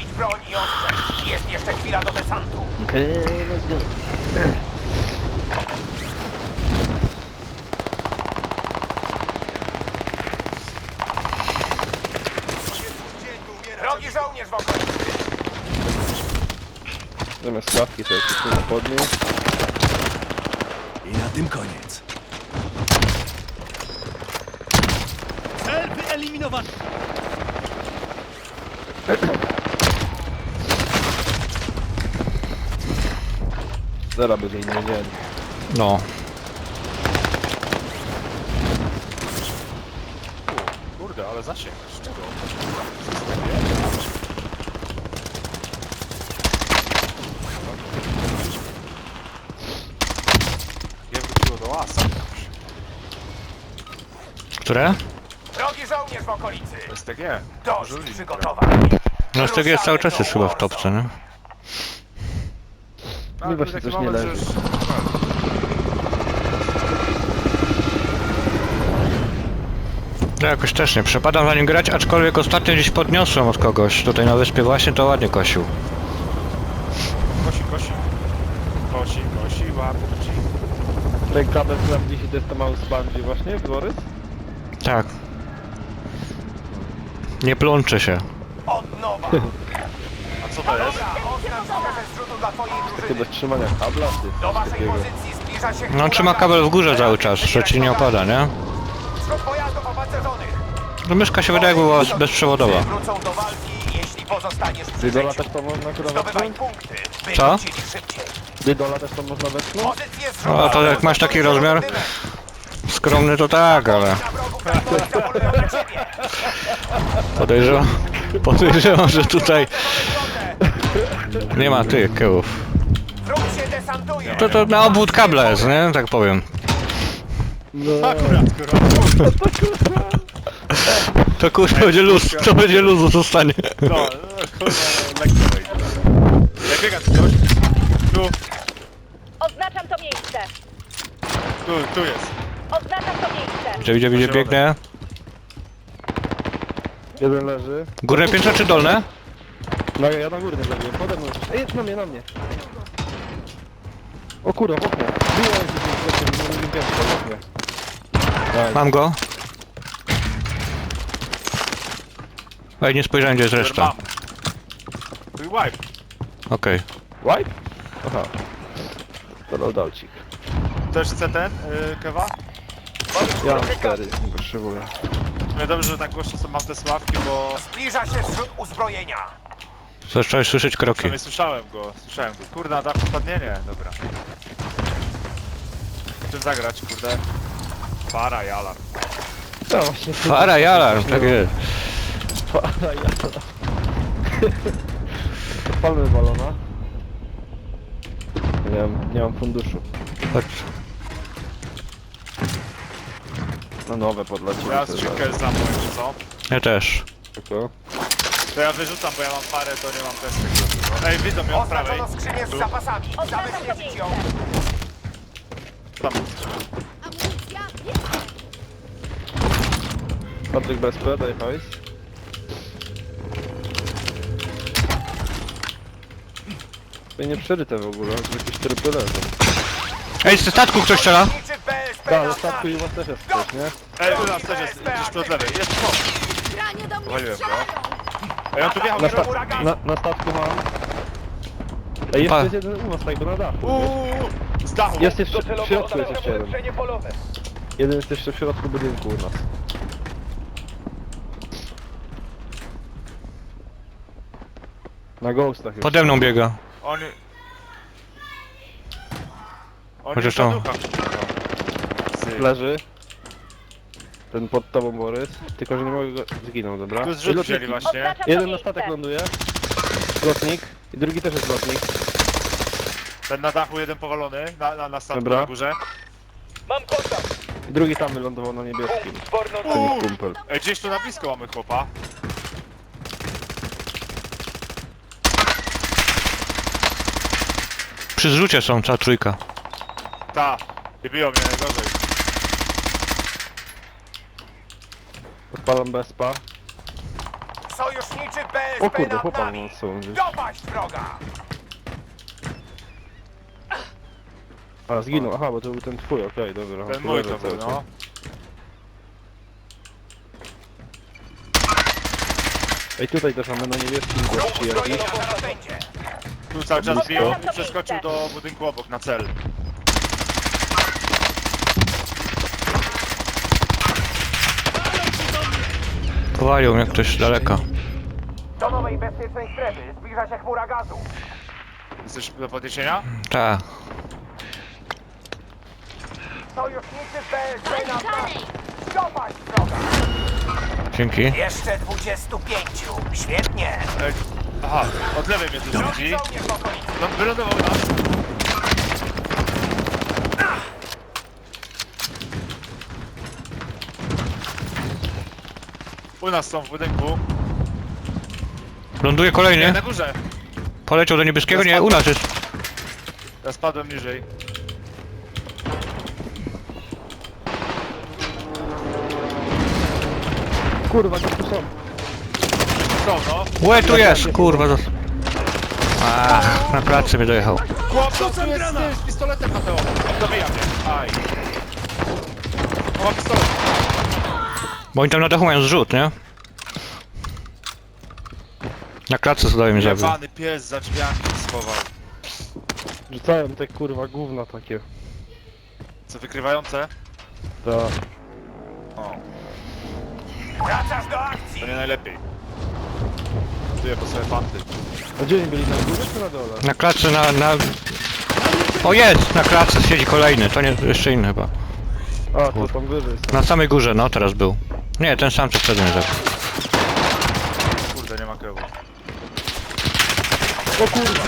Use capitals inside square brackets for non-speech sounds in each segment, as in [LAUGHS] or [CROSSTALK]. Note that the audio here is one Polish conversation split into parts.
I. Jest jeszcze chwila do desantu. Okej, let's go. Drogi żołnierz w okolicy. Zamiast ławki sobie tu na podnieść. I na tym koniec. Cel wyeliminowany. Zera będzie inny dzień. No. Kurde, ale zasięg. Z czego? Nie wróciło do łasa. Które? Drogi żołnierz w okolicy. STG. Dość Użyli, przygotowań. No z tego jest cały czas jest chyba w topce, nie? A, Mi właśnie taki coś nie moment, leży. że już- Ja jakoś też nie przepadam za nim grać, aczkolwiek ostatnio gdzieś podniosłem od kogoś. Tutaj na wyspie właśnie to ładnie kosił. Kosi, kosi. Kosi, kosi, łapci. Ten kabel się, to jest to mały spongy właśnie, Borys? Tak. Nie plącze się. Od nowa. [LAUGHS] Co to jest? Takie do trzymania kabla, ty. Do waszej takiego. pozycji zbliża się No trzyma kabel w górze cały czas, że ci nie opada, nie? Wśród pojazdów opancerzonych. No myszka się wydaje jakby była bezprzewodowa. Wrócą do walki, jeśli pozostaniesz przy Dydola życiu. też to można Zdobywaj wepchnąć? punkty, by Co? wrócili szybciej. Dydola też to można wepchnąć? Pozycję zrzutu. No to jak masz taki rozmiar? Skromny to tak, ale Na wrogu Krakowi [LAUGHS] zapolują na ciebie. podejrzewam, podejrzewam, że tutaj nie ma tych kełów. Wróg się desantuje. To to na obwód kabla jest, nie? Tak powiem. No, Akurat, kurwa. To kurwa będzie luz, to będzie luzu zostanie. No, no, kurwa, lekko wejdzie. Jak biega tu coś? Tu, Oznaczam to miejsce. tu, tu jest. Oznaczam to miejsce. Gdzie, gdzie, gdzie biegnie? jeden leży. Górne piętro czy dolne? No ja na górę zabiłem, pode mną. Ej, na mnie, na mnie. O kurwa, w oknie. Było się gdzieś w drugim piętrze, w oknie. Nice. Mam go. Ej, nie spojrzałem gdzie jest reszta. Mam. Tu i wipe. Okej. Wipe? Aha. To loadoucik. Też chce ten, yy, kewa? Ja mam cztery, nie potrzebuję. No dobrze, że tak głośno są mam te sławki, bo Zbliża się zrzut uzbrojenia. Zacząłeś słyszeć kroki. przynajmniej słyszałem go, słyszałem go. Kurde, na dachu spadnienie, dobra. Czym zagrać, kurde? Para i alarm. No właśnie. Fara i alarm, tak jest. Fara i alarm. Odpalmy balona. Nie mam, nie mam funduszu. Chodź. No nowe podleciły. Ja te skrzynkę czy co? Ja też. Tylko. To ja wyrzucam, bo ja mam parę, to nie mam testek za dużo. Ej, widzą mnie od prawej. Oznaczono skrzynię z zapasami. Oznaczam to Zabezpieczyć miejsce. ją. Tam. Patryk BSP, daj hajs. To nie przeryte w ogóle, to jakieś trupy leżą. Ej, z statku ktoś strzela? Niczy BSP Tak, na statku i was też jest ktoś, nie? Ej, u nas też jest, gdzieś tu od lewej. Jest to. Granie do mnie Powaliłem go. strzelają! Ej, on tu wjechał Na, sta na, na statku mam. Ej, Pa. jest jeden u was, tak, bo na dachu. wiesz? Uuu, z dachu. Jest jeszcze w środku jest jeszcze jeden. Jeden jest jeszcze w środku budynku u nas. Na ghostach już. Pode mną biega. Oni... Oni Chociaż już to- na. Sy. Leży. Ten pod tobą Borys. Tylko, że nie mogę go... Zginął, dobra. Tu zrzut wzięli właśnie. Oznaczam to Jeden na miejsce. statek ląduje. Lotnik. I drugi też jest lotnik. Ten na dachu jeden powalony, na, na, na statku Dobra. na górze. I drugi tam wylądował na niebieskim. Uuu. ich kumpel. Ej, gdzieś tu na blisko mamy chłopa. Przy zrzucie są cała trójka. Ta. I biją mnie najgorzej. Odpalam bezpa. Sojuszniczy O BSP kurde, nad chłopak nami! no, są gdzieś. Dopaść wroga! A, zginął, aha, bo to był ten twój, okej, dobra. Ten mój to był, no. Ej, tutaj też mamy na niebieskim gości jakiś. uzbrojenia zaraz będzie! Tu cały czas biją i to przeskoczył do budynku obok, na cel. Powalił mnie ktoś z daleka. Do nowej bezpiecznej strefy zbliża się chmura gazu. Jesteś do podniesienia? Tak. Sojuszniczy BSP nad nami! Dopaść wroga! Dzięki. Jeszcze 25. Świetnie! Ej, Aha, od lewej mnie tu rzuci. żołnierz w okolicy! No, wylądował nas. U nas są w budynku. Ląduje Nie, kolejny. na górze. Poleciał do niebieskiego? Nie, u nas jest. Ja spadłem niżej. Kurwa, gdzie tu są? Co no? Łe, tu jest, kurwa. zas- Ach, na klatce mnie dojechał. Chłop, no, tu jest z pistoletem Mateo. Dobija mnie. Aj. O, ma pistolet. Bo oni tam na dachu mają zrzut, nie? Na klatce zdaje mi zabił. Jebany pies za drzwiami się schował. Rzucają te kurwa gówna takie. Co, wykrywające? Ta. O, Wracasz do akcji! to nie najlepiej. Czuję po sobie fanty. A gdzie oni byli, na górze czy na dole? Na klatce na, na... O jest! Na klatce siedzi kolejny, to nie, jeszcze inny chyba. A, to tam wyżej są. Na samej górze, no teraz był. Nie, ten sam co wtedy mnie zabił. Kurde, nie ma kełu. O kurwa!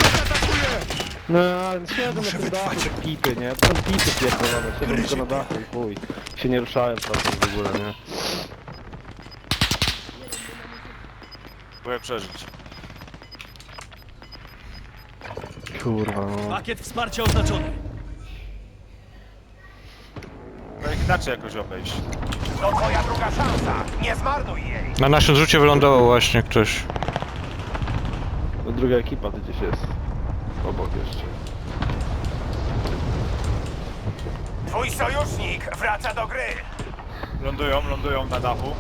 No, ale siedzą na tym dachu te pipy, nie? To są pipy pierdolone, siedzą tylko na dachu i chuj. Się nie ruszałem czasem w ogóle, nie? Próbuję przeżyć. Kurwa, no. Pakiet wsparcia oznaczony. No jak inaczej jakoś obejść. To twoja druga szansa! Nie zmarnuj jej! Na naszym zrzucie wylądował właśnie ktoś. No, druga ekipa tu gdzieś jest. Obok jeszcze. Twój sojusznik wraca do gry! Lądują, lądują na dachu.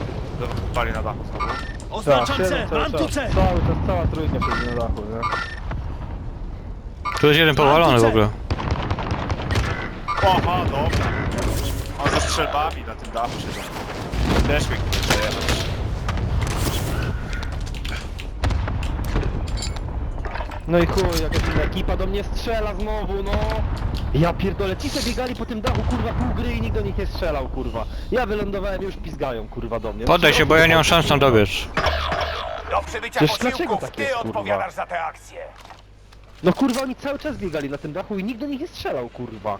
Pali na dachu znowu. Oznaczam siedzą cel, cały mam tu czas. cel. Cały czas, cała trójka siedzi na dachu, nie? Tu jest jeden powalony w ogóle. Oha, dobra. A ze strzelbami na tym dachu siedzą. Też mnie kurde przejechać. No i chuj, jakaś inna ekipa do mnie strzela znowu, no! Ja pierdolę, ci se biegali po tym dachu, kurwa, pół gry i nikt do nich nie strzelał, kurwa. Ja wylądowałem, już pizgają, kurwa, do mnie. Poddaj się, bo ja nie mam szans tam dobiec. Do przybycia Przecież dlaczego posiłków tak ty jest, kurwa? odpowiadasz za tę akcję! No kurwa, oni cały czas biegali na tym dachu i nikt do nich nie strzelał, kurwa.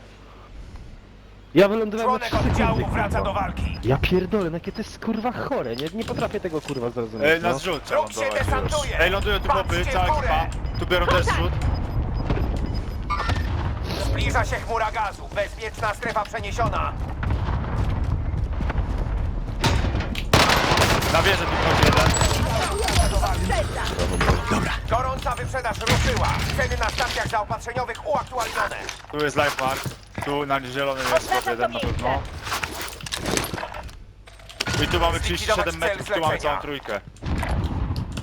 Ja wylądowałem na Członek 3 sekundy, oddziału wraca kurwa. do walki! Ja pierdolę, no jakie to jest kurwa chore, nie, nie potrafię tego kurwa zrozumieć, Ej, na no. zrzut trzeba Wróg się lądować już. desantuje. Ej, lądują tu chłopy, Patrzcie cała górę. ekipa. Tu biorą też zrzut. Zbliża się chmura gazu. Bezpieczna strefa przeniesiona. Na wieżę tu chodzi jeden. Gorąca wyprzedaż ruszyła. Ceny na stacjach zaopatrzeniowych uaktualnione. Tu jest lifemark. Tu na zielonym jest jeden na pewno. I tu mamy 37 metrów, tu mamy całą trójkę.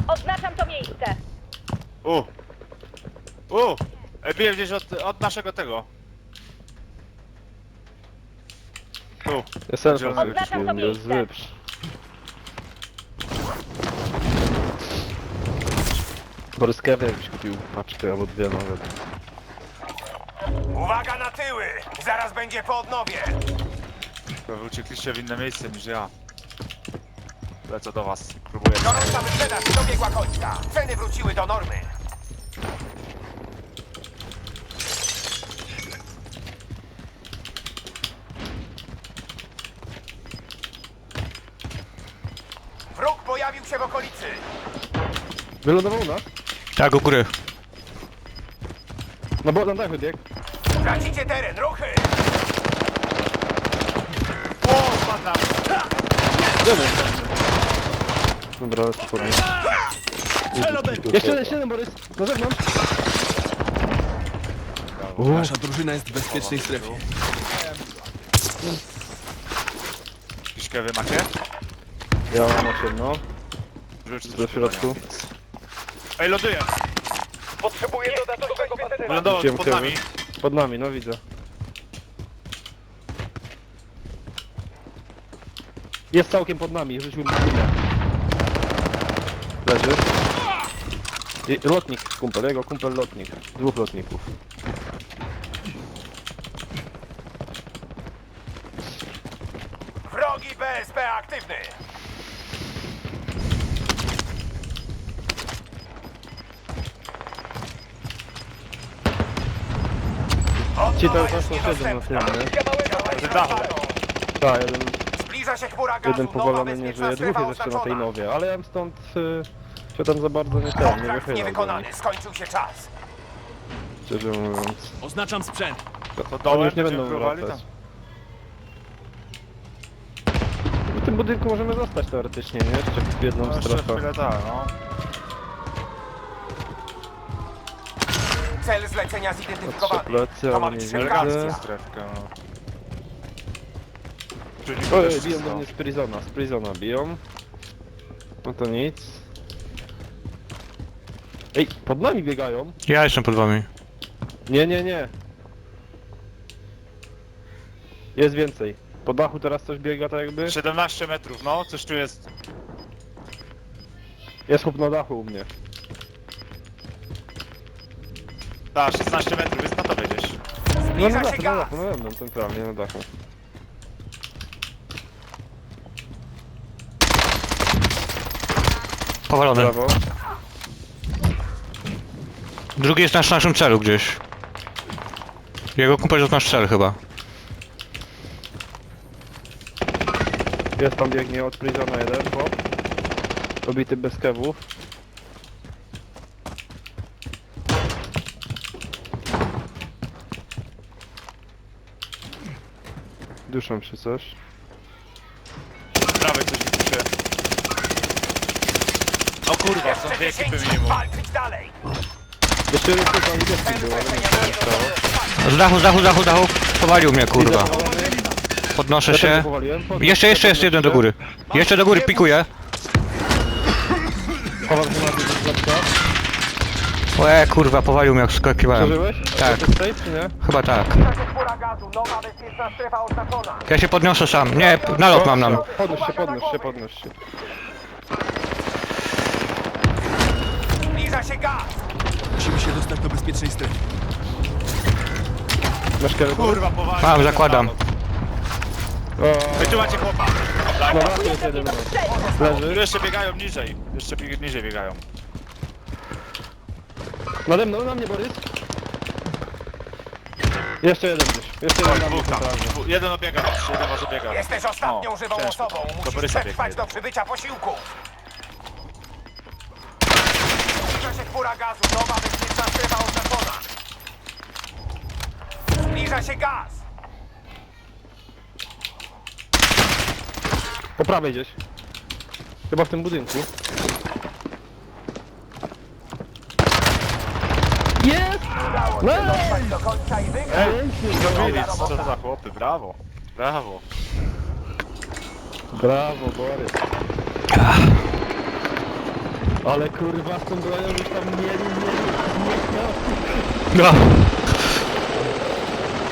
Oznaczam to miejsce. U! U! Biję gdzieś od, od naszego tego. Tu. Ja Oznaczam to kupiłem, jest miejsce. wyprz. Boryskewy jakbyś kupił paczkę albo dwie nawet. Uwaga na tyły. Zaraz będzie po odnowie. To wy uciekliście w inne miejsce niż ja. Lecę do was. Próbuję. Gorąca wyprzedaż dobiegła końca. Ceny wróciły do normy. Wróg pojawił się w okolicy. Wylądował u nas? Tak, u góry. No bo na dachu bieg. Tracicie teren. Ruchy. O, spadam! Dobra, odejęty. Jeszcze jeden, Borys! Na zewnątrz! Nasza drużyna jest w bezpiecznej strefie. Jakieś kewy macie? Ja mam 8, no. Rzuć Do środku. Ej, ląduję! Potrzebuję dodatkowego. Wylądował Rzuciłem pod nami. Pod nami, no widzę. Jest całkiem pod nami, rzucił mi kulę. Leży. I, lotnik, kumpel, jego kumpel lotnik. Dwóch lotników. Wrogi BSP aktywny. Ci jest są siedzą na tym, nie? Tak, jeden, Zbliża się chmura gazu. jeden powalony nie żyje, dwóch jest jeszcze na tej nowie, ale ja bym stąd y, się tam za bardzo nie ten, nie Kontrakt do niewykonany. nich, Skończył się czas. Szczerze mówiąc. Oznaczam sprzęt. To Oni już nie będą wracać. W tym budynku możemy zostać teoretycznie, nie? Jeszcze w jedną No, jeszcze strefę. chwilę tak, no. Cel zlecenia zidentyfikowany. plecy, To ma ale nie być widzę. Elegancka strefka. Czyli Oj, biją do mnie z Prizona, z Prizona biją. No to nic. Ej, pod nami biegają. Ja jestem pod wami. Nie, nie, nie. Jest więcej. Po dachu teraz coś biega tak jakby. 17 metrów, no, coś tu jest. Jest chłop na dachu u mnie. Tak, 16 metrów, jest na tobie gdzieś. No na dachu, na dachu, na mną, centralnie na dachu. Powalony. Brawo. Drugi jest na naszym celu gdzieś. Jego kumpel jest nasz cel chyba. Jest tam biegnie od Prizona jeden, chłop. Obity bez kewów. Duszą się coś. Prawej coś mi pisze. O kurwa, są dwie ekipy 10. minimum. Walczyć dalej. Jeszcze jeden tylko angielski Cel był, ale nie wiem co stało. Z dachu, z dachu, z dachu, z dachu. Powalił mnie, kurwa. Podnoszę się. powaliłem. Jeszcze, się, jeszcze jest jeden do się. góry. Jeszcze do góry, pikuję. Chowam się na tym. Łe, kurwa, powalił mnie jak skakiwałem. Przeżyłeś? Tak. Jesteś safe, czy nie? Chyba tak. Ja się podniosę sam. Nie, nalot mam nam. Podnoś się, podnoś się, podnoś się. Zbliża się gaz. Musimy się dostać do bezpiecznej strefy. Masz kierę? Kurwa, powali. Mam, zakładam. O, Ej, tu macie chłopa. no właśnie jest jeden. Leży. Tu jeszcze biegają niżej. Jeszcze niżej biegają. Nade mną, na mnie Borys. Jeszcze jeden gdzieś. Jeszcze jeden na mnie Dwóch tam. centralnie. Dwu- Jeden obiega, jeden może biega. Jesteś ostatnią O, żywą ciężko. osobą. Do Musisz Borysa przetrwać biegnie. do przybycia posiłku. Zbliża się chmura gazu. Nowa bezpieczna strefa oznaczona. Zbliża się gaz. Po prawej gdzieś. Chyba w tym budynku. Jest! No! Dotrwać do końca i wygrać. Zrobili, co to za chłopy, brawo. Brawo. Brawo, Borys. Ale kurwa z tą bronią już tam mieli, mieli, nie No.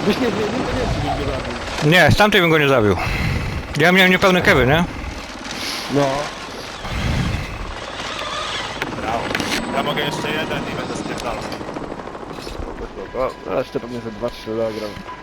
Byś nie zmienił, to nie byś go zabił. Nie, z tamtej bym go nie zabił. Ja miałem niepełne kewy, nie? No. Brawo. Ja mogę jeszcze jeden i będę spierdalał. O, jeszcze pewnie ze 2-3 zagram.